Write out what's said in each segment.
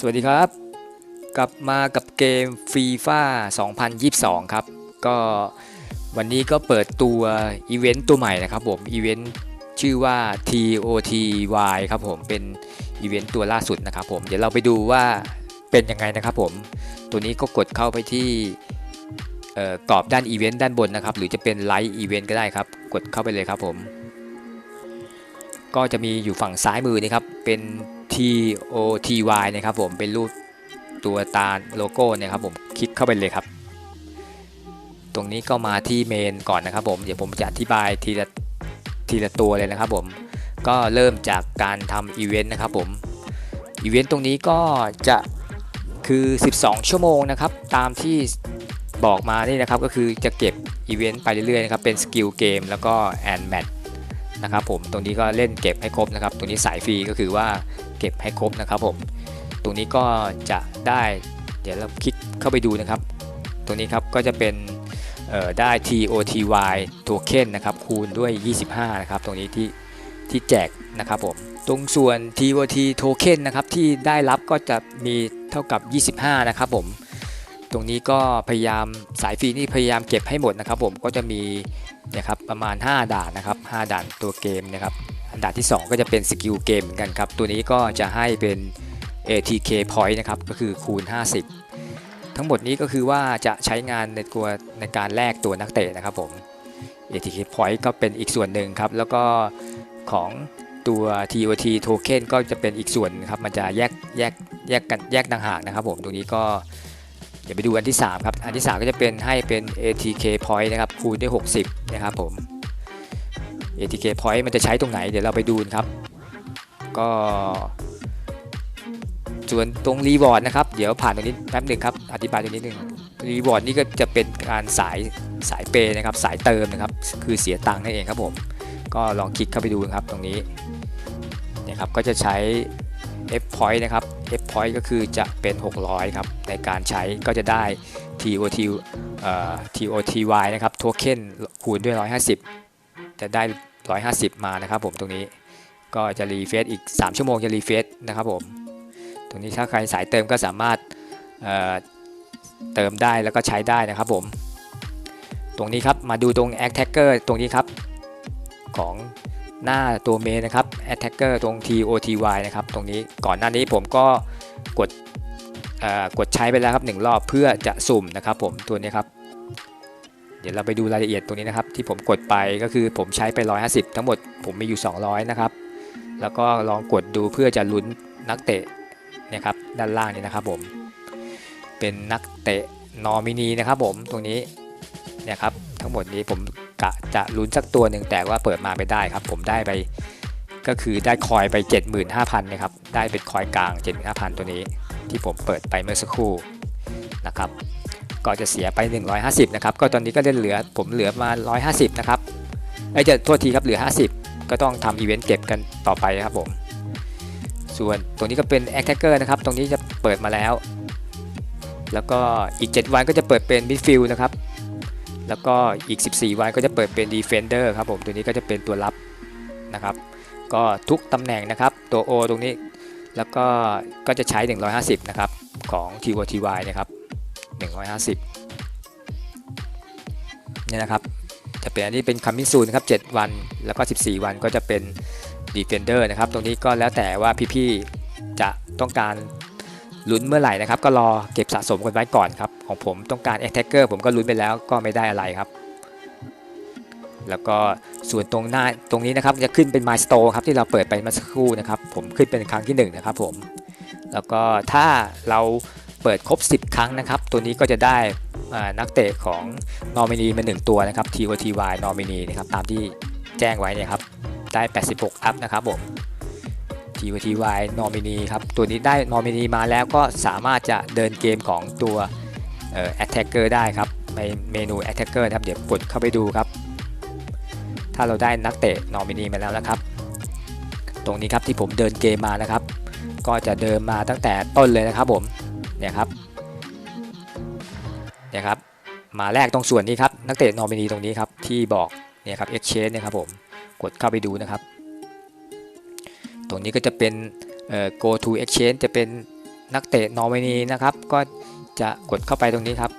สวัสดีครับ กลับมากับเกมฟีฟ่า2022 ครับ ก็วันนี้ก็เปิดตัวอีเวนต์ตัวใหม่นะครับผมอีเวนต์ชื่อว่า TOTY ครับผมเป็นอีเวนต์ตัวล่าสุดนะครับผมเดี๋ยวเราไปดูว่าเป็นยังไงนะครับผมตัวนี้ก็กดเข้าไปที่เอ่อกรอบด้านอีเวนต์ด้านบนนะครับ หรือจะเป็นไลท์อีเวนต์ก็ได้ครับ กดเข้าไปเลยครับผม ก็จะมีอยู่ฝั่งซ้ายมือนะครับเป็น TOTY นะครับผมเป็นรูปตัวตาโลโก้นี่ยครับผมคลิกเข้าไปเลยครับ ตรงนี้ก็มาที่เมนก่อนนะครับผมเดี๋ยวผมจะอธิบายทีละทีละตัวเลยนะครับผมก็เริ่มจากการทำอีเวนต์นะครับผมอีเวนต์ตรงนี้ก็จะคือ 12 ชั่วโมงนะครับ ตามที่บอกมานี่นะครับก็คือจะเก็บอีเวนต์ไปเรื่อยๆนะครับเป็นสกิลเกมแล้วก็แอนแมท นะครับผมตรงนี้ก็เล่นเก็บให้ครบนะครับ ตรงนี้สายฟรีก็คือว่าเก็บให้ครบนะครับผมตรงนี้ก็จะได้ เดี๋ยวเราคลิกเข้าไปดูนะครับ ตรงนี้ครับก็จะเป็นได้ TOTY token นะครับคูณด้วย 25 นะครับ ตรงนี้ที่ที่แจกนะครับผมตรงส่วน TOT token นะครับที่ได้รับก็จะมีเท่ากับ 25 นะครับผม ตรงนี้ก็พยายามสายฟรีนี่พยายามเก็บให้หมดนะครับ ผมก็จะมีนะครับประมาณ 5 ด่านนะครับ 5 ด่านตัวเกมนะครับอันด่านที่ 2 ก็จะเป็นสกิลเกมเหมือนกันครับ ตัวนี้ก็จะให้เป็น ATK point นะครับก็คือคูณ 50 ทั้งหมดนี้ก็คือว่าจะใช้งานในตัวในการแลกตัวนักเตะนะครับผม ATK point ก็เป็นอีกส่วนหนึ่งครับ แล้วก็ของตัว TOT token ก็จะเป็นอีกส่วนครับมันจะแยกแยกแยกกันแยกต่างหากนะครับผมตรงนี้ก็ ดี๋ยวไปดูอันที่3ครับอันที่ 3 ก็จะเป็นให้เป็น ATK point นะครับคูณด้วย60 นะครับผม ATK point มันจะใช้ตรงไหน เดี๋ยวเราไปดูนครับ ก็ส่วนตรงรีวอร์ดนะครับเดี๋ยวผ่านตรงนี้แป๊บหนึ่งครับอธิบายตรงนี้หนึ่งรีวอร์ดนี่ก็จะเป็นการสายสายเปย์นะครับสายเติมนะครับคือเสียตังค์นั่นเองครับผม ก็ลองคลิกเข้าไปดูครับตรงนี้นี่ยครับก็จะใช้ F point นะครับ F point ก็คือจะเป็น 600 ครับ ในการใช้ก็จะได้ TOT TOTY นะครับโทเค็นคูณด้วย 150 จะได้ 150 มานะครับผมตรงนี้ก็จะรีเฟซอีก 3 ชั่วโมงจะรีเฟซนะครับผมตรงนี้ถ้าใครสายเติมก็สามารถเเติมได้แล้วก็ใช้ได้นะครับผม ตรงนี้ครับมาดูตรง Attacker ตรงนี้ครับของ หน้าตัวเมนนะครับ Attacker ตรง TOTY นะครับ ตรงนี้ก่อนหน้านี้ผมก็กดกดใช้ไปแล้วครับหนึ่งรอบเพื่อจะสุ่มนะครับผมตัวนี้ครับ เดี๋ยวเราไปดูรายละเอียดตรงนี้นะครับ ที่ผมกดไปก็คือผมใช้ไป 150 ทั้งหมดผมมีอยู่ 200 นะครับ แล้วก็ลองกดดูเพื่อจะลุ้นนักเตะนะครับด้านล่างนี้นะครับผม เป็นนักเตะนอมินีนะครับผมตรงนี้เนี่ยครับทั้งหมดนี้ผม กะจะลุ้นสักตัวหนึ่งแต่ว่าเปิดมาไม่ได้ครับ ผมได้ไปก็คือได้คอยไป 75,000นะครับได้เป็นคอยกลาง 75,000 ตัวนี้ ที่ผมเปิดไปเมื่อสักครู่นะครับก็จะเสียไป 150นะครับก็ตอนนี้ก็เล่นเหลือผมเหลือมา 150นะครับไอ้จะโทษทีครับเหลือ 50 ก็ต้องทำอีเวนต์เก็บกันต่อไปครับผมส่วนตรงนี้ก็เป็น Attacker นะครับตรงนี้จะเปิดมาแล้ว แล้วก็อีก 7 วันก็จะเปิดเป็น Midfield นะครับ แล้วก็อีก 14 วันก็จะเปิดเป็น Defender ครับผม ตัวนี้ก็จะเป็นตัวรับนะครับ ก็ทุกตำแหน่งนะครับ ตัว O ตรงนี้ แล้วก็ก็จะใช้ 150 นะครับ ของ TOTY นะครับ 150เนี่ยนะครับ จะเป็นอันนี้เป็นคัมมิ่งซูนครับ 7 วัน แล้วก็ 14 วันก็จะเป็น Defender นะครับ ตรงนี้ก็แล้วแต่ว่าพี่ๆจะต้องการ ลุ้นเมื่อไหร่นะครับ ก็รอเก็บสะสมกันไว้ก่อนครับ ของผมต้องการ Attacker ผมก็ลุ้นไปแล้วก็ไม่ได้อะไรครับ แล้วก็ส่วนตรงหน้าตรงนี้นะครับจะขึ้นเป็น Milestone ครับที่เราเปิดไปเมื่อสักครู่นะครับ ผมขึ้นเป็นครั้งที่ 1 นะครับผมแล้วก็ถ้าเราเปิดครบ 10 ครั้งนะครับ ตัวนี้ก็จะได้นักเตะของนอมินีมา1ตัวนะครับ TOTY นอมินีนะครับตามที่แจ้งไว้เนี่ยครับได้ 86 อัพนะครับผม TOTY นอมินีครับ ตัวนี้ได้นอมินีมาแล้วก็สามารถจะเดินเกมของตัวเอ่อ Attacker ได้ครับในเมนู Attacker นะครับเดี๋ยวกดเข้าไปดูครับ ถ้าเราได้นักเตะนอมินีมาแล้วนะครับ ตรงนี้ครับที่ผมเดินเกมมานะครับ ก็จะเดินมาตั้งแต่ต้นเลยนะครับผมเนี่ยครับเนี่ยครับมาแรกตรงส่วนนี้ครับนักเตะนอมินีตรงนี้ครับที่บอกเนี่ยครับ exchange เนี่ยครับผมกดเข้าไปดูนะครับ ตรงนี้ก็จะเป็น go to exchange จะเป็นนักเตะนอร์เวนีนะครับ ก็จะกดเข้าไปตรงนี้ครับ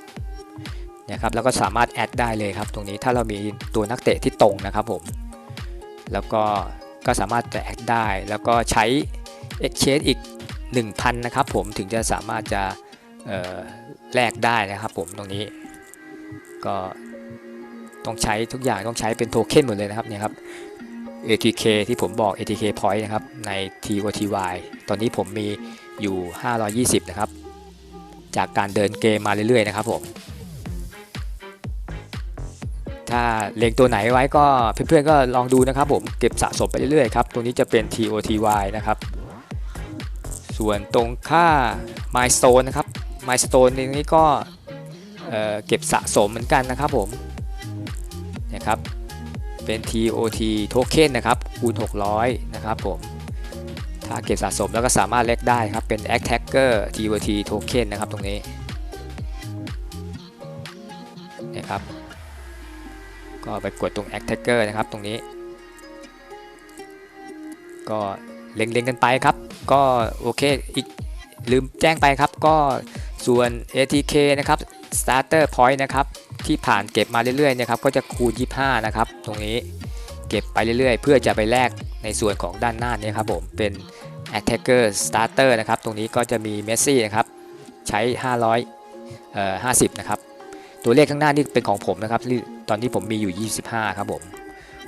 นี่ยครับแล้วก็สามารถแอดได้เลยครับ ตรงนี้ถ้าเรามีตัวนักเตะที่ตรงนะครับผม แล้วก็ก็สามารถจะแอดได้ แล้วก็ใช้ exchange อีก 1,000 นะครับผมถึงจะสามารถจะแลกได้นะครับผมตรงนี้ ก็ต้องใช้ทุกอย่างต้องใช้เป็นโทเค็นหมดเลยนะครับเนี่ยครับ ATK ที่ผมบอก ATK point นะครับ ใน TOTY ตอนนี้ผมมีอยู่ 520 นะครับ จากการเดินเกมมาเรื่อยๆ นะครับผม ถ้าเลงตัวไหนไว้ก็เพื่อนๆก็ลองดูนะครับผมเก็บสะสมไปเรื่อยๆครับตรงนี้จะเป็น TOTY นะครับ ส่วนตรงค่า Milestone นะครับ Milestone ตรงนี้ก็เเก็บสะสมเหมือนกันนะครับผมนะครับ เป็น TOT Token นะครับคูณ600 นะครับผมถ้าเก็บสะสมแล้วก็สามารถเล็กได้ครับ เป็น Attacker TOT Token นะครับตรงนี้นะครับก็ไปกดตรง Attacker นะครับตรงนี้ ก็เล็งๆกันไปครับ ก็โอเคอีกลืมแจ้งไปครับก็ส่วน ATK นะครับ Starter Point นะครับ ที่ผ่านเก็บมาเรื่อยๆนะครับก็จะคูณ 25 นะครับ ตรงนี้เก็บไปเรื่อยๆ เพื่อจะไปแลกในส่วนของด้านหน้านี้ครับผมเป็น Attacker Starter นะครับ ตรงนี้ก็จะมีเมสซี่นะครับ ใช้ 500เอ่อ50 นะครับ ตัวเลขข้างหน้านี่เป็นของผมนะครับ ตอนที่ผมมีอยู่ 25 ครับผม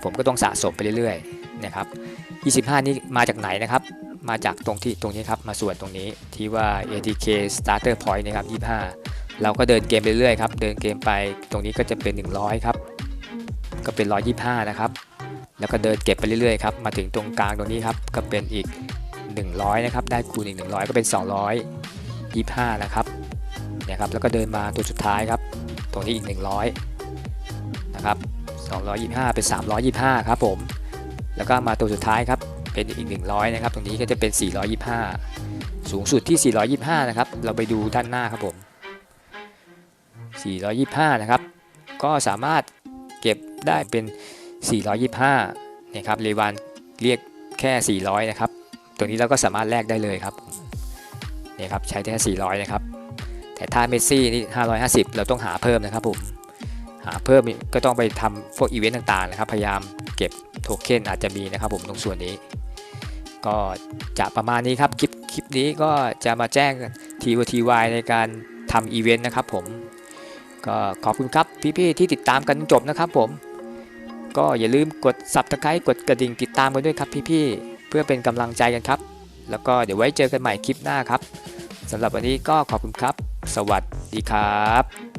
ผมก็ต้องสะสมไปเรื่อยๆ นะครับ 25 นี่มาจากไหนนะครับ มาจากตรงที่ตรงนี้ครับ มาส่วนตรงนี้ที่ว่า ATK Starter Point นะครับ 25 เราก็เดินเกมไปเรื่อยครับเดินเกมไปตรงนี้ก็จะเป็น 100 ครับ ก็เป็น 125 นะครับ แล้วก็เดินเก็บไปเรื่อยๆครับมาถึงตรงกลางตรงนี้ครับก็เป็นอีก 100 นะครับ ได้คูณอีก 100 ก็เป็น 225 นะครับเนี่ยครับแล้วก็เดินมาตัวสุดท้ายครับ ตรงนี้อีก 100 นะครับ 225 เป็น 325 ครับผม แล้วก็มาตัวสุดท้ายครับเป็นอีก 100 นะครับ ตรงนี้ก็จะเป็น 425 สูงสุดที่ 425 นะครับ เราไปดูด้านหน้าครับผม 425 นะครับ ก็สามารถเก็บได้เป็น 425นะครับเรวานเรียกแค่ 400 นะครับ ตัวนี้เราก็สามารถแลกได้เลยครับเนี่ยครับใช้แค่400 นะครับ แต่ถ้าเมสซี่นี่ 550 เราต้องหาเพิ่มนะครับผม หาเพิ่มก็ต้องไปทำพวกอีเวนต์ต่างๆนะครับ พยายามเก็บโทเค็นอาจจะมีนะครับผมตรงส่วนนี้ ก็จะประมาณนี้ครับ คลิปคลิปนี้ก็จะมาแจ้ง TOTY ในการทำอีเวนต์นะครับผม ก็ขอบคุณครับพี่ๆที่ติดตามกันจบนะครับผม ก็อย่าลืมกด subscribe กดกระดิ่งติดตามกันด้วยครับพี่ๆเพื่อเป็นกำลังใจกันครับ แล้วก็เดี๋ยวไว้เจอกันใหม่คลิปหน้าครับสำหรับวันนี้ก็ขอบคุณครับ สวัสดีครับ